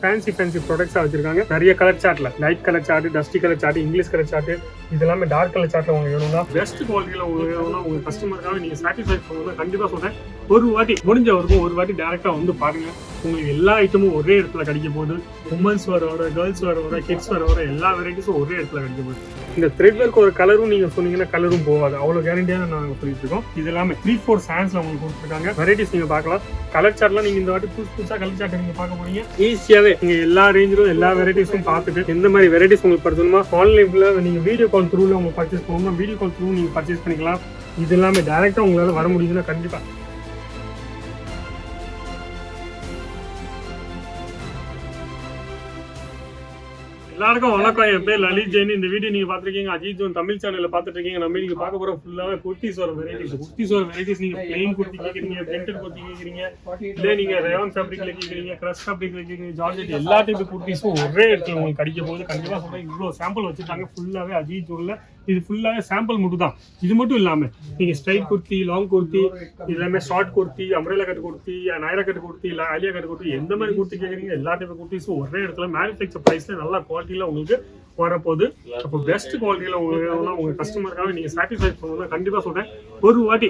Fancy fancy ப்ராடக்ட்ஸாக வச்சிருக்காங்க. நிறைய colour சார்ட்ல light colour chart dusty colour chart English colour chart இது எல்லாமே டார்க் கலர் சார்ட்ல உங்களுக்கு வேணும்னா பெஸ்ட் குவாலிட்டியில் உங்களுக்கு வேணும்னா உங்க கஸ்டமருக்காக நீங்க சாட்டிஸ்ஃபை பண்ணணும் கண்டிப்பாக சொல்கிறேன் ஒரு வாட்டி முடிஞ்ச வரைக்கும் ஒரு வாட்டி டேரெக்டாக வந்து பாருங்க. உங்களுக்கு எல்லா ஐட்டமும் ஒரே இடத்துல கிடைக்க போகுது. உமன்ஸ் வர வர கேர்ள்ஸ் வர வர கிட்ஸ் வர வர எல்லா வெரைட்டிஸும் ஒரே இடத்துல கிடைக்க போகுது. இந்த த்ரெட் ஒர்க் ஒரு கலரும் நீங்க சொன்னீங்கன்னா கலரும் போகாது. அவ்வளவு கேரண்டியா நாங்க சொல்லிட்டு இருக்கோம். இது எல்லாமே த்ரீ ஃபோர் சான்ஸ்ல உங்களுக்கு கொடுத்துருக்காங்க. வெரைட்டிஸ் நீங்க பார்க்கலாம். கலர் சார்ட்லாம் நீங்க இந்த வாட்டி புதுசு புதுசா கலர் சார்ட் நீங்க பார்க்க போறீங்க. ஈஸியாவே நீங்க எல்லா ரேஞ்சிலும் எல்லா வெரைட்டிஸும் பார்த்துட்டு எந்த மாதிரி வெரைட்டிஸ் உங்களுக்கு படுத்தணுமா ஆன்லைன்ல நீங்க வீடியோ கால் த்ரூல உங்களுக்கு பர்ச்சேஸ் பண்ணணும்னா வீடியோ கால் த்ரூ நீங்க பர்ச்சேஸ் பண்ணிக்கலாம். இது எல்லாமே டேரக்டா உங்களால வர முடியுதுன்னா கண்டிப்பா எல்லாருக்கும் வணக்கம். என் பேர் லலித் ஜெயின். இந்த வீடியோ நீங்க பாத்திருக்கீங்க அஜித் ஜோன் தமிழ் சேனல்ல பாத்துட்டு இருக்கீங்க. நம்ம நீங்க பார்க்க போற ஃபுல்லாவே குர்த்திஸ் வர வெரைட்டிஸ் குர்த்திஸ் வர வெரைட்டிஸ் நீங்க பிளெயின் குர்த்தி கேக்குறீங்க பிரிண்டட் குர்த்தி கேக்குறீங்க இல்ல நீங்க ரேவன் ஃபேப்ரிக்ல கேக்குறீங்க கிரஷ் ஃபேப்ரிக்ல கேக்குறீங்க ஜார்ஜெட் எல்லா டைப் குர்த்திஸும் ஒரே இடத்துல உங்களுக்கு கிடைக்க போகுது. கண்டிப்பா சொல்றேன். இவ்வளவு சாம்பிள் வச்சிருக்காங்க. ஃபுல்லாவே அஜித் ஜோன்ல இது ஃபுல்லாவே சாம்பிள் மட்டும் தான் இது மட்டும் இல்லாமல் நீங்கள் ஸ்ட்ரைட் குர்த்தி லாங் குர்த்தி இது எல்லாமே short kurti umbrella cut kurti Naira cut kurti இல்லை அலியா கட் குர்த்தி எந்த மாதிரி குர்த்தி கேட்குறீங்க எல்லா டைப் குர்த்திஸும் ஒரே இடத்துல மேனுஃபேக்சர் ப்ரைஸில் நல்ல குவாலிட்டியில உங்களுக்கு வரப்போகுது. அப்போ பெஸ்ட் குவாலிட்டியில் உங்களுக்கு உங்கள் கஸ்டமருக்காக நீங்கள் சாட்டிஸ்ஃபை பண்ணணும்னா கண்டிப்பாக சொல்கிறேன் ஒரு வாட்டி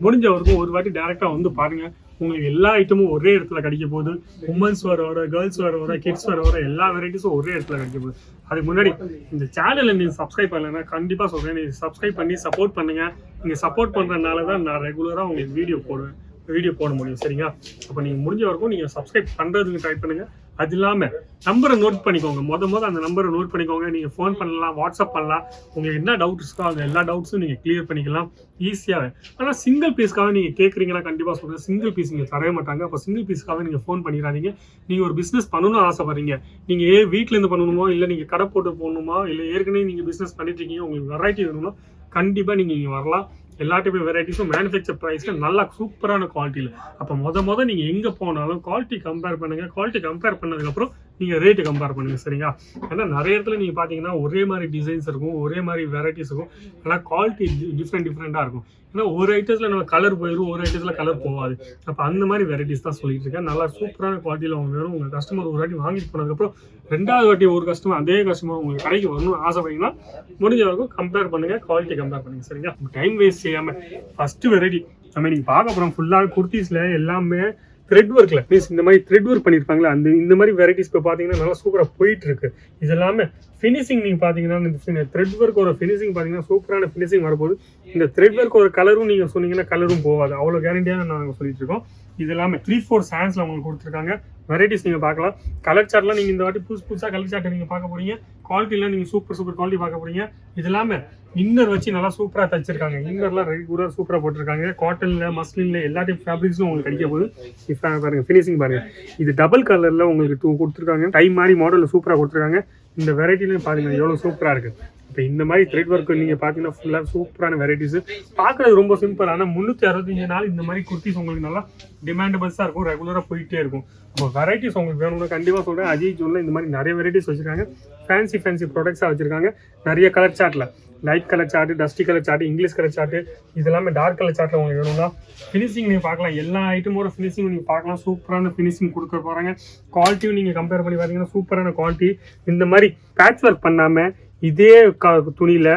முடிஞ்ச வரைக்கும் ஒரு வாட்டி டேரெக்டாக வந்து பாருங்கள் உங்களுக்கு எல்லா ஐட்டமும் ஒரே இடத்துல கிடைக்க போகுது. உமன்ஸ் வர வர கேர்ள்ஸ் வர வர கிட்ஸ் வர வர எல்லா வெரைட்டிஸும் ஒரே இடத்துல கிடைக்க போகுது. அதுக்கு முன்னாடி இந்த சேனலை நீங்கள் சப்ஸ்கிரைப் பண்ணலைன்னா கண்டிப்பாக சொல்கிறேன் நீங்கள் சப்ஸ்கிரைப் பண்ணி சப்போர்ட் பண்ணுங்க. நீங்கள் சப்போர்ட் பண்ணுறதுனால தான் நான் ரெகுலராக உங்களுக்கு வீடியோ போடுவேன். வீடியோ போட முடியும் சரிங்களா? அப்போ நீங்கள் முடிஞ்ச வரைக்கும் நீங்கள் சப்ஸ்கிரைப் பண்ணுறதுக்கு ட்ரை பண்ணுங்கள் அது இல்லாமல் நம்பரை நோட் பண்ணிக்கோங்க. மொதல் மொதல் அந்த நம்பரை நோட் பண்ணிக்கோங்க. நீங்கள் ஃபோன் பண்ணலாம் வாட்ஸ்அப் பண்ணலாம். உங்களுக்கு என்ன டவுட் இருக்கோ அந்த எல்லா டவுட்ஸும் நீங்கள் கிளியர் பண்ணிக்கலாம். ஈஸியாக ஆனால் சிங்கிள் பீஸ்க்காக நீங்கள் கேட்குறீங்களா கண்டிப்பாக சொல்கிறேன் சிங்கிள் பீஸ் இங்கே தரவே மாட்டாங்க. அப்போ சிங்கிள் பீஸ்க்காக நீங்கள் ஃபோன் பண்ணிடாதீங்க நீங்கள் ஒரு பிஸ்னஸ் பண்ணணும்னு ஆசைப்படுறீங்க. நீங்கள் ஏ வீட்டிலேருந்து இருந்து பண்ணணுமோ? இல்லை நீங்கள் கடை போட்டு போகணுமா? இல்லை ஏற்கனவே நீங்கள் பிஸ்னஸ் பண்ணிட்டு இருக்கீங்க. உங்களுக்கு வெரைட்டி வேணும்னா கண்டிப்பாக நீங்கள் இங்கே வரலாம். எல்லா டைப் வெரைட்டிஸும் மேனுஃபேக்சர் ப்ரைஸில் நல்லா சூப்பரான குவாலிட்டியில் அப்போ மொத மொதல் நீங்க எங்க போனாலும் குவாலிட்டி கம்பேர் பண்ணுங்க. குவாலிட்டி கம்பேர் பண்ணதுக்கப்புறம் நீங்கள் ரேட்டு கம்பேர் பண்ணுங்கள் சரிங்களா? ஏன்னா நிறைய இடத்துல நீங்கள் பார்த்தீங்கன்னா ஒரே மாதிரி டிசைன்ஸ் இருக்கும் ஒரே மாதிரி வெரைட்டிஸ் இருக்கும். ஆனால் குவாலிட்டி டிஃப்ரெண்ட் டிஃப்ரெண்ட்டாக இருக்கும். ஏன்னா ஒரு ஐட்டத்தில் நம்ம கலர் போயிடும் ஒரு ஐட்டத்தில் கலர் போகாது. அப்போ அந்த மாதிரி வெரைட்டிஸ் தான் சொல்லிட்டு இருக்கேன். நல்லா சூப்பரான குவாலிட்டியில் அவங்க வேணும். உங்கள் கஸ்டமர் ஒரு வாட்டி வாங்கிட்டு போனதுக்கப்புறம் ரெண்டாவது வாட்டி ஒரு கஸ்டமர் அதே கஸ்டமர் உங்கள் கடைக்கு வரணும்னு ஆசைப்பட்டீங்கன்னா முடிஞ்ச வரைக்கும் கம்பேர் பண்ணுங்கள் குவாலிட்டி கம்பேர் பண்ணுங்கள் சரிங்களா? டைம் வேஸ்ட் செய்யாமல் ஃபஸ்ட்டு வெரைட்டி நம்ம நீங்கள் பார்க்க போகிறோம் ஃபுல்லாக குர்த்திஸில் எல்லாமே த்ரெட் ஒர்க்கில் மீன்ஸ் இந்த மாதிரி த்ரெட் ஒர்க் பண்ணியிருப்பாங்களே அந்த இந்த மாதிரி வெரைட்டிஸ் இப்போ பார்த்தீங்கன்னா நல்லா சூப்பராக போயிட்டு இருக்கு இது எல்லாமே ஃபினிஷிங் நீங்கள் பார்த்தீங்கன்னா த்ரெட் ஒர்க் ஒரு ஃபினிஷிங் பார்த்தீங்கன்னா சூப்பரான ஃபினிஷிங் வரப்போகுது. இந்த த்ரெட் ஒர்க் ஒரு கலரும் நீங்கள் சொன்னீங்கன்னா கலரும் போகாது. அவ்வளோ கேரண்டியாக நாங்கள் சொல்லிட்டு இருக்கோம். இது எல்லாமே த்ரீ ஃபோர் சான்ஸில் உங்களுக்கு கொடுத்துருக்காங்க. வெரைட்டிஸ் நீங்கள் பார்க்கலாம். கலர் சார்ட்லாம் நீங்கள் இந்த வாட்டி புதுசு புதுசாக கலர் சார்ட்டை நீங்கள் பார்க்க போகிறீங்க குவாலிட்டிலாம் நீங்கள் சூப்பர் சூப்பர் குவாலிட்டி பார்க்க போறீங்க. இது இல்லாமல் இன்னர் வச்சு நல்லா சூப்பராக தைச்சிருக்காங்க. இன்னர்லாம் ரெகுலராக சூப்பராக போட்டிருக்காங்க. காட்டனில் மஸ்லினில் எல்லா டைப் ஃபேப்ரிக்ஸும் உங்களுக்கு கிடைக்க போகுது. பாருங்கள் ஃபினிஷிங் பாருங்கள் இது டபுள் கலரில் உங்களுக்கு டூ கொடுத்துருக்காங்க. டை மாதிரி மாடலில் சூப்பராக கொடுத்துருக்காங்க. இந்த வெரைட்டிலையும் பாருங்கள் எவ்வளோ சூப்பராக இருக்குது இப்போ இந்த மாதிரி த்ரெட் ஒர்க் நீங்கள் பார்த்தீங்கன்னா ஃபுல்லாக சூப்பரான வெரைட்டிஸ் பார்க்குறது ரொம்ப சிம்பிள் ஆனால் முந்நூற்றி அறுபத்தஞ்சு நாள் இந்த மாதிரி குர்த்திஸ் உங்களுக்கு நல்லா டிமாண்டபிள்ஸாக இருக்கும் ரெகுலராக போயிட்டே இருக்கும். இப்போ வெரைட்டிஸ் உங்களுக்கு வேணும்னா கண்டிப்பாக சொல்கிறேன் அஜய் ஜூனில் இந்த மாதிரி நிறைய வெரைட்டிஸ் வச்சிருக்காங்க. ஃபேன்சி ஃபேன்சி ப்ராடக்ட்ஸாக வச்சிருக்காங்க. நிறைய கலர் சார்ட்டில் light colour chart dusty colour chart English colour chart இதெல்லாமே டார்க் கலர் சார்ட்டில் உங்களுக்கு வேணும்னா ஃபினிஷிங் நீங்கள் பார்க்கலாம். எல்லா ஐட்டமோட ஃபினிஷிங் நீங்கள் பார்க்கலாம். சூப்பரான ஃபினிஷிங் கொடுக்க போகிறாங்க குவாலிட்டியும் நீங்கள் கம்பேர் பண்ணி பார்த்தீங்கன்னா சூப்பரான குவாலிட்டி இந்த மாதிரி பேட்ச் ஒர்க் பண்ணாமல் இதே க துணியில்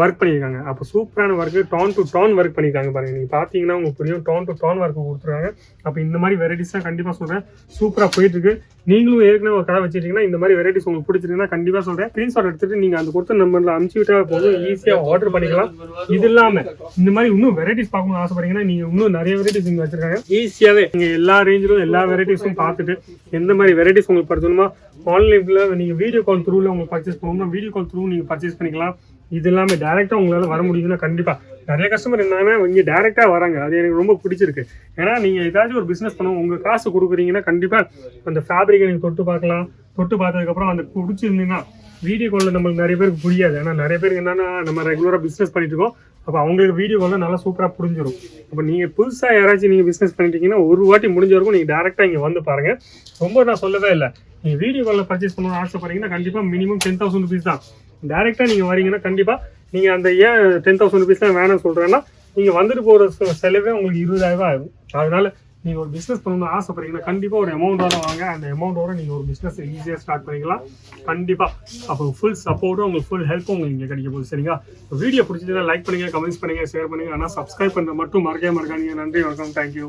ஒர்க் பண்ணியிருக்காங்க. அப்போ சூப்பரான work done to done work பண்ணியிருக்காங்க பாருங்க. நீங்கள் பார்த்தீங்கன்னா உங்களுக்கு புரியும். டான் டு டான் ஒர்க் கொடுத்துருக்காங்க. அப்போ இந்த மாதிரி வெரைட்டிஸ்லாம் கண்டிப்பாக சொல்கிறேன் சூப்பராக போயிட்டு இருக்கு நீங்களும் ஏற்கனவே ஒரு கடை வச்சிருக்கீங்கன்னா இந்த மாதிரி வெரைட்டிஸ் உங்களுக்கு பிடிச்சிருக்குன்னா கண்டிப்பாக சொல்கிறேன் ஸ்க்ரீன்ஷாட் எடுத்துகிட்டு நீங்கள் அந்த கொடுத்த நம்பரில் அமுச்சு விட்டா போதும். ஈஸியாக ஆர்டர் பண்ணிக்கலாம். இது இல்லாமல் இந்த மாதிரி இன்னும் வெரைட்டிஸ் பார்க்கணும்னு ஆசைப்படுறீங்கன்னா நீங்கள் இன்னும் நிறைய வெரைட்டிஸ் இங்கே வச்சிருக்காங்க. ஈஸியாகவே நீங்கள் எல்லா ரேஞ்சிலும் எல்லா வெரைட்டிஸும் பார்த்துட்டு எந்த மாதிரி வெரைட்டிஸ் உங்களுக்கு படுத்தணுமா ஆன்லைனில் நீங்கள் வீடியோ கால் த்ரூவில் உங்களுக்கு பர்ச்சேஸ் பண்ணணும்னா வீடியோ கால் த்ரூ நீங்கள் பர்ச்சேஸ் பண்ணிக்கலாம். இது இல்லாமல் டேரெக்டாக உங்களால் வர முடியுதுன்னா கண்டிப்பாக நிறைய கஸ்டமர் என்னன்னா இங்கே டேரெக்டாக வராங்க. அது எனக்கு ரொம்ப பிடிச்சிருக்கு. ஏன்னா நீங்கள் ஏதாச்சும் ஒரு பிஸ்னஸ் பண்ணுவோம் உங்கள் காசு கொடுக்குறீங்கன்னா கண்டிப்பாக அந்த ஃபேப்ரிக்கை நீங்கள் தொட்டு பார்க்கலாம். தொட்டு பார்த்ததுக்கப்புறம் அந்த பிடிச்சிருந்தீங்கன்னா வீடியோ காலில் நம்மளுக்கு நிறைய பேருக்கு புரியாது. ஏன்னா நிறைய பேருக்கு என்னென்னா நம்ம ரெகுலராக பிஸ்னஸ் பண்ணிட்டு இருக்கோம். அப்போ அவங்களுக்கு வீடியோ காலில் நல்லா சூப்பராக புரிஞ்சிடும் அப்போ நீங்கள் புதுசாக யாராச்சும் நீங்கள் பிஸ்னஸ் பண்ணிட்டீங்கன்னா ஒரு வாட்டி முடிஞ்ச வரைக்கும் நீங்கள் டேரெக்டாக இங்கே வந்து பாருங்கள் ரொம்ப நான் சொல்லவே இல்லை. நீங்கள் வீடியோ காலில் பர்ச்சேஸ் பண்ணணும்னு ஆசைப்படுறீங்கன்னா கண்டிப்பாக மினிமம் டென் தௌசண்ட் ருபீஸ் தான். டேரெக்டாக நீங்கள் வரீங்கன்னா கண்டிப்பாக நீங்கள் அந்த ஏன் டென் தௌசண்ட் ருபீஸ் தான் வேணும்னு சொல்கிறேன்னா நீங்கள் வந்துட்டு போகிற செலவே உங்களுக்கு இருபதாயிரம் ரூபாய் ஆகும். அதனால் நீங்கள் ஒரு பிஸ்னஸ் பண்ணணும்னு ஆசைப்படுறீங்கன்னா கண்டிப்பாக ஒரு அமௌண்ட்டோட வாங்க. அந்த அமௌண்ட்டோட நீங்கள் ஒரு பிஸ்னஸ் ஈஸியாக ஸ்டார்ட் பண்ணிக்கலாம். கண்டிப்பாக அப்போ ஃபுல் சப்போர்ட்டும் உங்களுக்கு ஃபுல் ஹெல்ப்பும் உங்களுக்கு இங்கே கிடைக்க போகுது. சரிங்களா? வீடியோ பிடிச்சதுன்னா லைக் பண்ணுங்கள் கமெண்ட்ஸ் பண்ணுங்கள் ஷேர் பண்ணுங்கள் ஆனால் சப்ஸ்கிரைப் பண்ண மட்டும் மறக்கவே மறக்காதீங்க. நன்றி வணக்கம். தேங்க்யூ